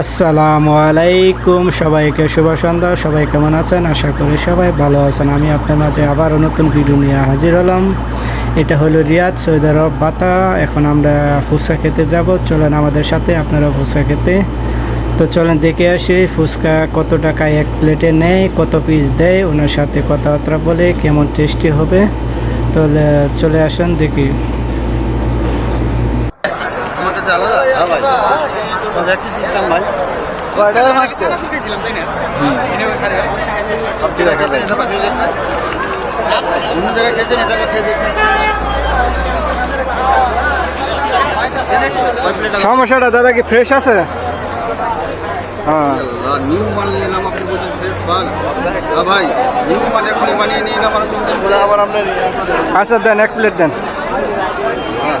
আসসালামু আলাইকুম। সবাইকে শুভ সন্ধ্যা। সবাই কেমন আছেন? আশা করি সবাই ভালো আছেন। আমি আপনার মাঝে আবারও নতুন ভিডিও নিয়ে হাজির হলাম। এটা হলো রিয়াদ সৌদি আরব বাতা এখন আমরা ফুচকা খেতে যাব। চলেন আমাদের সাথে, আপনারা ফুচকা খেতে। তো চলেন দেখে আসি, ফুচকা কত টাকা এক প্লেটে নেয়, কত পিস দেয়, ওনার সাথে কথাবার্তা বলে কেমন টেস্টি হবে। তাহলে চলে আসেন দেখি। আমার কাছে আলাদা। হ্যাঁ ভাই। তবে একই সিস্টেম ভাই। কয়টা মাস্টার সব ঠিক আছে ভাই অন্য জায়গায় খেয়েছেন এটা খেয়ে দেখুন কয় প্লেট সমস্যাটা দাদা কি ফ্রেশ আছে? হ্যাঁ। নিউ মাল নিয়ে এলাম আপনি বলছেন ফ্রেশ মাল ভাই নিউ মাল এখনই বানিয়ে নিয়ে এলাম আর আবার আপনার আচ্ছা দেন এক প্লেট দেন। হ্যাঁ।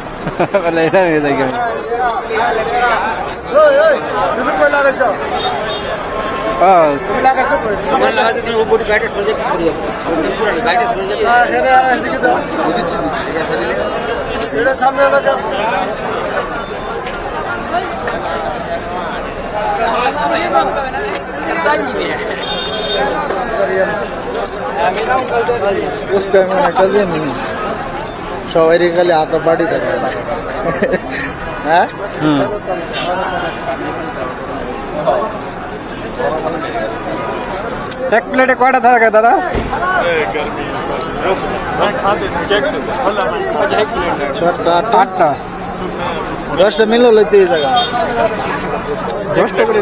বলে এটা নিয়ে যাই আমি ও, আমার লাগাতে সবাই খালি হাতে বাড়ি থাকে হ্যাঁ? এক প্লেটে কয়টা থাকে দাদা? ছটা আটটা। দশটা মিল হলে তো এই জায়গা দশটা করে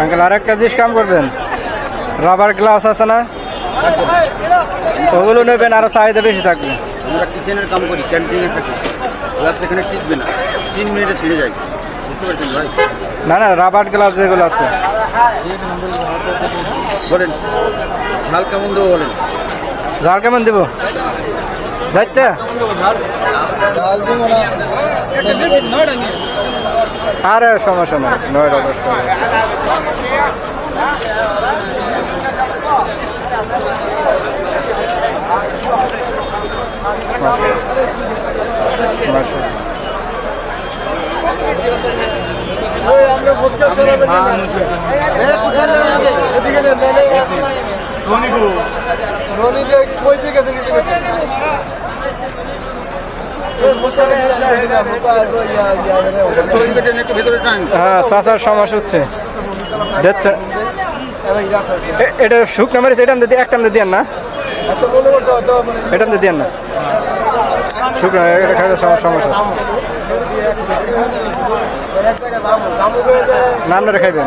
আঙ্কেল আর একটা জিনিস কাম করবেন। রাবার গ্লাস আছে না? ওগুলো নেবেন আরও চাহিদা বেশি থাকবে। আমরা কিচেনের কাম করি ক্যান্টিনে থাকি। গ্লাস এখানে টিকবে না। তিন মিনিটে ছিঁড়ে যায়। বুঝতে পারছেন ভাই? না না রাবার গ্লাস যেগুলো আছে। বলেন ঝাল কেমন দেবো বলেন? জাল কেমন দেবো? যাইতে। আরে সমস্যা নাই। নয় মাশাআল্লাহ। আমরা হ্যাঁ চাচার সমস্যা হচ্ছে। এটা শুকনো এটা দিয়ে একটা দিয়ে না। এটা দিয়ে না। শুকনো এটা খাইলে সম- সমস্যা। নাম ধরে খাইবেন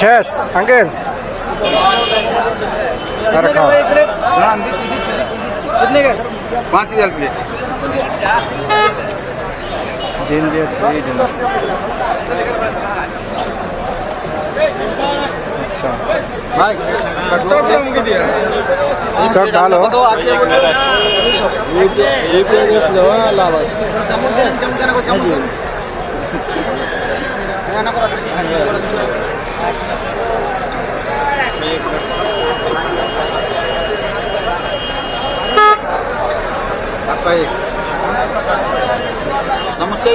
শেষ আঙ্কেল। দিচ্ছি দিচ্ছি দিচ্ছি দিচ্ছি। পাঁচ হাজার প্লেট দিন দিয়ে দিয়ে দিন আচ্ছা ভাই স্টক ভালো কত আছে বলে লাভ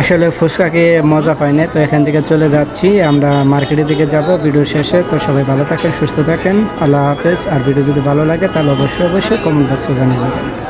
আসলে ফুচকাকে মজা পাই না, তো এখান থেকে চলে যাচ্ছি। আমরা মার্কেটের দিকে যাব, ভিডিও শেষে। তো সবাই ভালো থাকেন, সুস্থ থাকেন। আল্লাহ হাফেজ। আর ভিডিও যদি ভালো লাগে, তাহলে অবশ্যই অবশ্যই কমেন্ট বক্সে জানিয়ে যাবেন।